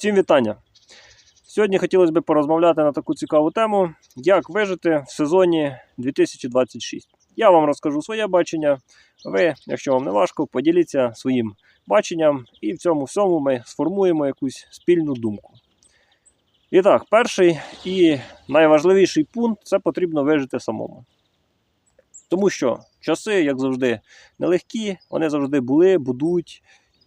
Всім вітання! Сьогодні хотілося б порозмовляти на таку цікаву тему, як вижити в сезоні 2026. Я вам розкажу своє бачення. Ви, якщо вам не важко, поділіться своїм баченням, і в цьому всьому ми сформуємо якусь спільну думку. І так, перший і найважливіший пункт це потрібно вижити самому. Тому що часи, як завжди, нелегкі, вони завжди були, будуть.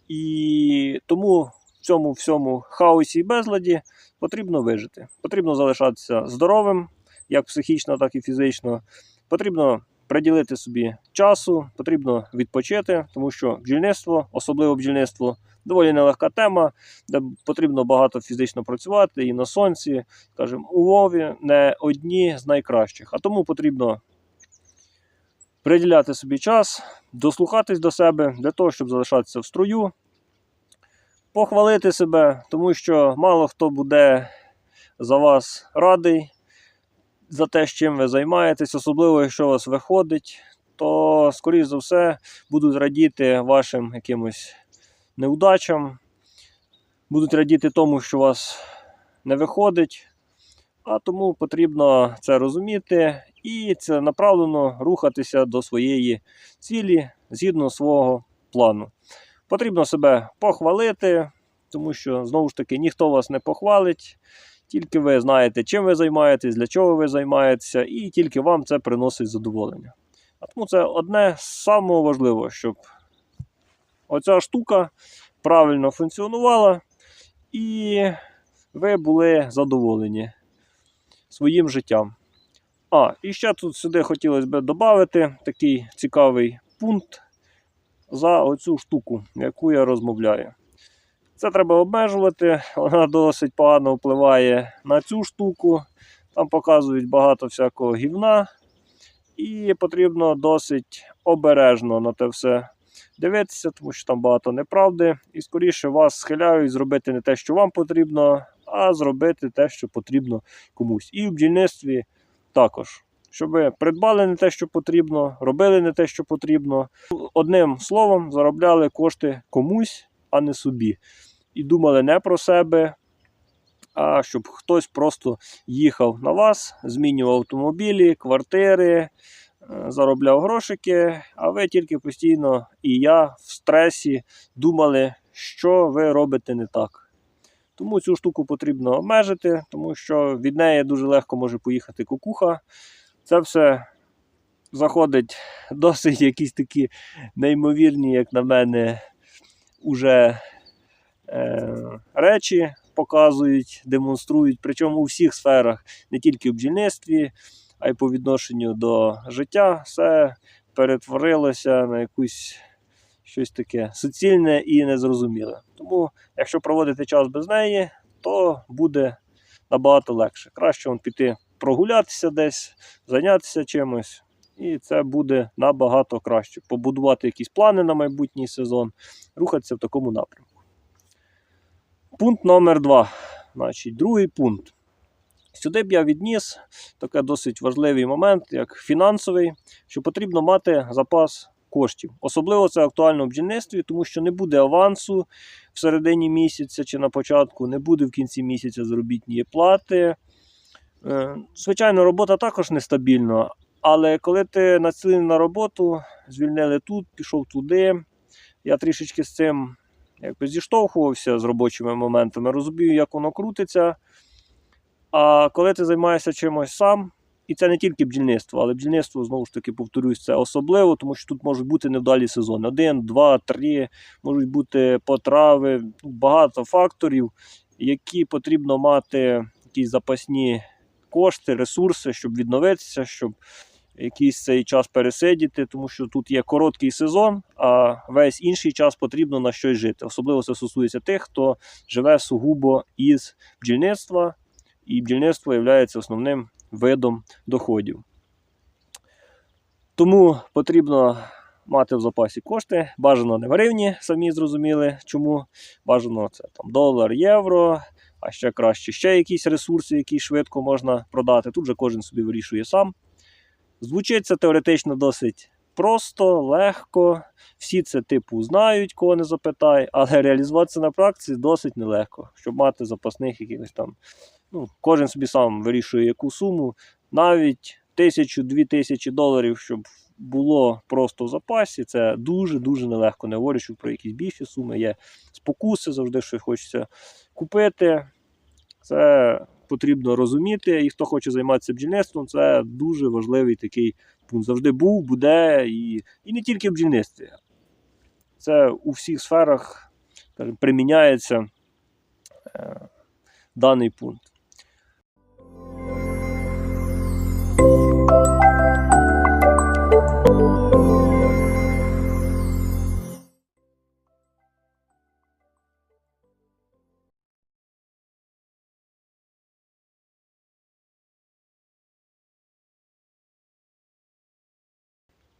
І тому в цьому всьому хаосі і безладі потрібно вижити. Потрібно залишатися здоровим, як психічно, так і фізично. Потрібно приділити собі часу, потрібно відпочити, тому що бджільництво, особливо бджільництво, доволі нелегка тема, де потрібно багато фізично працювати і на сонці, скажімо, умови не одні з найкращих. А тому потрібно приділяти собі час, дослухатись до себе для того, щоб залишатися в струю, похвалити себе, тому що мало хто буде за вас радий за те, чим ви займаєтесь, особливо якщо у вас виходить, то, скоріш за все, будуть радіти вашим якимось неудачам, будуть радіти тому, що у вас не виходить. А тому потрібно це розуміти і ціленаправлено рухатися до своєї цілі згідно свого плану. Потрібно себе похвалити, тому що знову ж таки ніхто вас не похвалить, тільки ви знаєте, чим ви займаєтесь, для чого ви займаєтеся, і тільки вам це приносить задоволення. А тому це одне з самого важливого, щоб оця штука правильно функціонувала, і ви були задоволені своїм життям. А, і ще тут сюди хотілося б додати такий цікавий пункт за оцю штуку, яку я розмовляю. Це треба обмежувати, вона досить погано впливає на цю штуку. Там показують багато всякого гівна, і потрібно досить обережно на те все дивитися, тому що там багато неправди. І скоріше вас схиляють зробити не те, що вам потрібно, а зробити те, що потрібно комусь. І в бджільництві також. Щоб придбали не те, що потрібно, робили не те, що потрібно. Одним словом, заробляли кошти комусь, а не собі. І думали не про себе, а щоб хтось просто їхав на вас, змінював автомобілі, квартири, е, заробляв грошики, а ви тільки постійно і я в стресі думали, що ви робите не так. Тому цю штуку потрібно обмежити, тому що від неї дуже легко може поїхати кукуха. Це все заходить досить якісь такі неймовірні, як на мене, уже е, речі показують, демонструють. Причому у всіх сферах, не тільки в бджільництві, а й по відношенню до життя, все перетворилося на якусь щось таке суцільне і незрозуміле. Тому, якщо проводити час без неї, то буде набагато легше. Краще вон піти прогулятися десь, зайнятися чимось, і це буде набагато краще. Побудувати якісь плани на майбутній сезон, рухатися в такому напрямку. Пункт номер два. Значить, другий пункт. Сюди б я відніс такий досить важливий момент, як фінансовий, що потрібно мати запас коштів. Особливо це актуально в бджільництві, тому що не буде авансу в середині місяця чи на початку, не буде в кінці місяця заробітної плати. Е, Звичайно, робота також нестабільна, але коли ти націлений на роботу, звільнили тут, пішов туди. Я трішечки з цим якби зіштовхувався з робочими моментами, розумію, як воно крутиться. А коли ти займаєшся чимось сам, і це не тільки бджільництво, але бджільництво, знову ж таки, повторюсь, це особливо, тому що тут можуть бути невдалі сезони. Один, два, три, можуть бути потрави, багато факторів, які потрібно мати якісь запасні кошти, ресурси, щоб відновитися, щоб якийсь цей час пересидіти, тому що тут є короткий сезон, а весь інший час потрібно на щось жити. Особливо це стосується тих, хто живе сугубо із бджільництва, і бджільництво є основним видом доходів. Тому потрібно мати в запасі кошти. Бажано не в гривні, самі зрозуміли, чому. Бажано це там долар, євро, а ще краще ще якісь ресурси, які швидко можна продати. Тут же кожен собі вирішує сам. Звучить це теоретично досить просто, легко. Всі це типу знають, кого не запитай, але реалізувати це на практиці досить нелегко, щоб мати запасних якихось там. Ну, кожен собі сам вирішує яку суму. Навіть тисячу-дві тисячі доларів, щоб було просто в запасі, це дуже-дуже нелегко. Не говорю, що про якісь більші суми є спокуси, завжди щось хочеться купити. Це потрібно розуміти. І хто хоче займатися бджільництвом, це дуже важливий такий пункт. Завжди був, буде і, і не тільки в бджільництві. Це у всіх сферах приміняється е, даний пункт.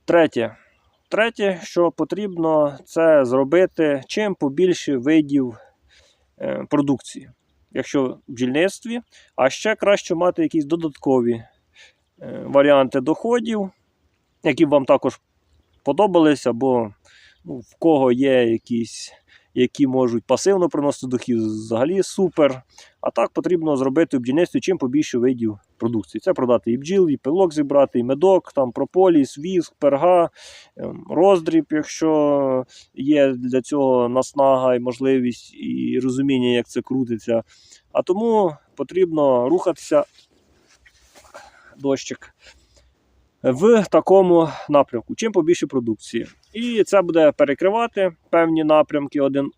Третє. Третє, що потрібно, це зробити чим побільше видів е, продукції, якщо в бджільництві, а ще краще мати якісь додаткові е, варіанти доходів, які б вам також подобались, або ну, в кого є якісь, які можуть пасивно приносити дохід, взагалі супер. А так потрібно зробити в бджільництві чим побільше видів продукції. Це продати і бджіл, і пилок зібрати, і медок, там прополіс, віск, перга, ем, роздріб, якщо є для цього наснага і можливість і розуміння, як це крутиться. А тому потрібно рухатися дощик в такому напрямку. Чим побільше продукції. І це буде перекривати певні напрямки один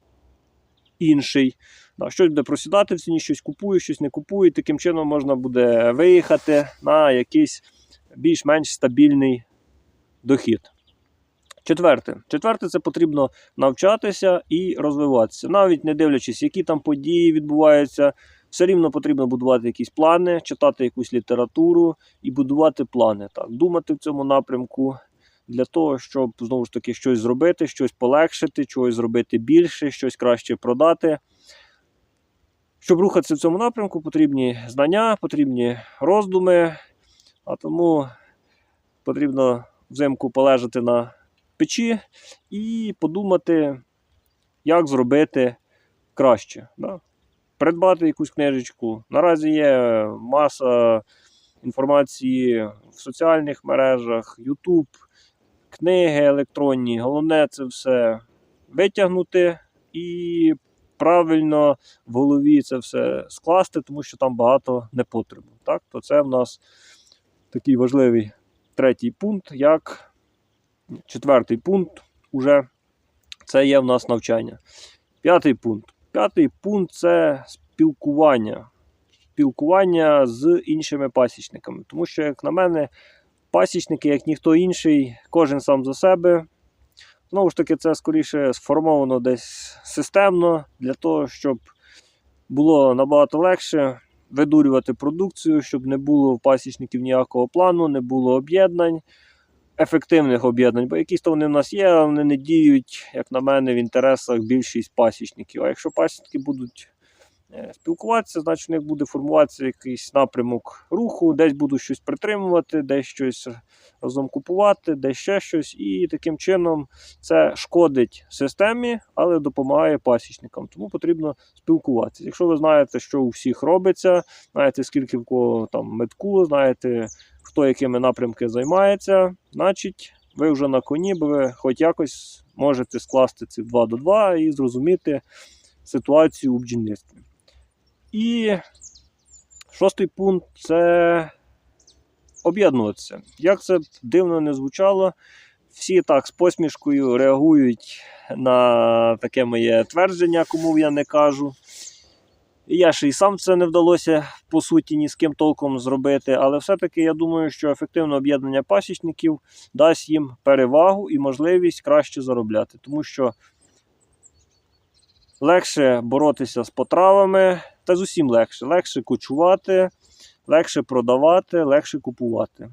інший. Да, щось буде просідати в ціні, щось купую, щось не купую. Таким чином можна буде виїхати на якийсь більш-менш стабільний дохід. Четверте. Четверте, це потрібно навчатися і розвиватися. Навіть не дивлячись, які там події відбуваються, все рівно потрібно будувати якісь плани, читати якусь літературу і будувати плани. Так, Думати в цьому напрямку для того, щоб знову ж таки щось зробити, щось полегшити, чогось зробити більше, щось краще продати. Щоб рухатися в цьому напрямку, потрібні знання, потрібні роздуми, а тому потрібно взимку полежати на печі і подумати, як зробити краще. Да? Придбати якусь книжечку. Наразі є маса інформації в соціальних мережах, YouTube, книги електронні. Головне це все витягнути і правильно в голові це все скласти, тому що там багато непотребу. Так? То це в нас такий важливий третій пункт, як четвертий пункт уже це є в нас навчання. П'ятий пункт. П'ятий пункт це спілкування. Спілкування з іншими пасічниками. Тому що, як на мене, пасічники, як ніхто інший, кожен сам за себе. Знову ж таки, це скоріше сформовано десь системно для того, щоб було набагато легше видурювати продукцію, щоб не було в пасічників ніякого плану, не було об'єднань, ефективних об'єднань, бо якісь то вони в нас є, але вони не діють, як на мене, в інтересах більшість пасічників. А якщо пасічники будуть спілкуватися, значить у них буде формуватися якийсь напрямок руху, десь будуть щось притримувати, десь щось разом купувати, десь ще щось. І таким чином це шкодить системі, але допомагає пасічникам. Тому потрібно спілкуватися. Якщо ви знаєте, що у всіх робиться, знаєте, скільки в кого там метку, знаєте, хто якими напрямки займається, значить ви вже на коні, бо ви хоч якось можете скласти ці 2 до 2 і зрозуміти ситуацію у бджільництві. І шостий пункт це об'єднуватися. Як це дивно не звучало, всі так з посмішкою реагують на таке моє твердження, кому я не кажу. Я ще й сам це не вдалося по суті ні з ким толком зробити, але все-таки я думаю, що ефективне об'єднання пасічників дасть їм перевагу і можливість краще заробляти, тому що легше боротися з потравами, та з усім легше. Легше кочувати, легше продавати, легше купувати.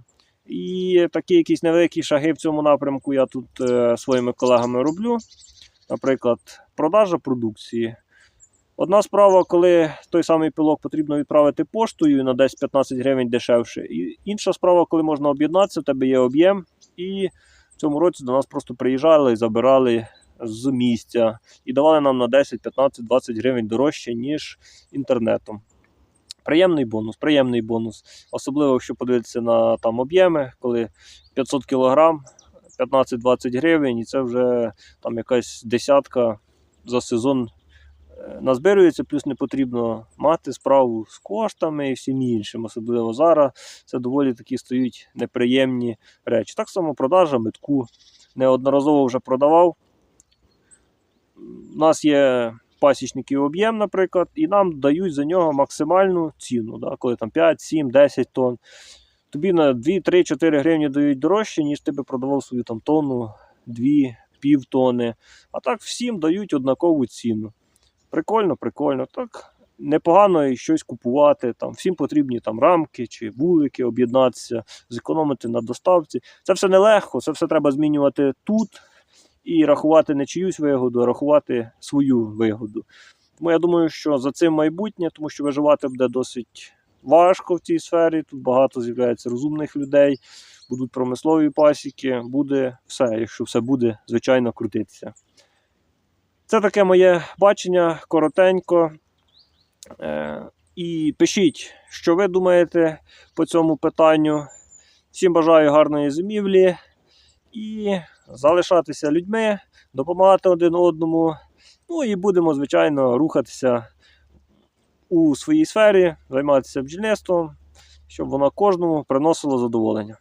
І такі якісь невеликі шаги в цьому напрямку я тут е, своїми колегами роблю. Наприклад, продажа продукції. Одна справа, коли той самий пилок потрібно відправити поштою на десь 15 гривень дешевше. І інша справа, коли можна об'єднатися, в тебе є об'єм, і в цьому році до нас просто приїжджали і забирали з місця і давали нам на 10, 15, 20 гривень дорожче, ніж інтернетом. Приємний бонус, приємний бонус. Особливо, якщо подивитися на там об'єми, коли 500 кг, 15-20 гривень, і це вже там якась десятка за сезон е, назбирується, плюс не потрібно мати справу з коштами і всім іншим. Особливо зараз це доволі такі стають неприємні речі. Так само продажа метку. Неодноразово вже продавав. У нас є пасічників об'єм, наприклад, і нам дають за нього максимальну ціну, да, коли там 5, 7, 10 тонн. Тобі на 2, 3, 4 гривні дають дорожче, ніж ти би продавав свою там тонну, 2, пів тонни. А так всім дають однакову ціну. Прикольно, прикольно. Так непогано і щось купувати. Там, всім потрібні там рамки чи вулики, об'єднатися, зекономити на доставці. Це все нелегко, це все треба змінювати тут і рахувати не чиюсь вигоду, а рахувати свою вигоду. Тому я думаю, що за цим майбутнє, тому що виживати буде досить важко в цій сфері. Тут багато з'являється розумних людей, будуть промислові пасіки, буде все, якщо все буде, звичайно, крутитися. Це таке моє бачення коротенько. Е, і пишіть, що ви думаєте по цьому питанню. Всім бажаю гарної зимівлі і залишатися людьми, допомагати один одному. Ну і будемо, звичайно, рухатися у своїй сфері, займатися бджільництвом, щоб воно кожному приносило задоволення.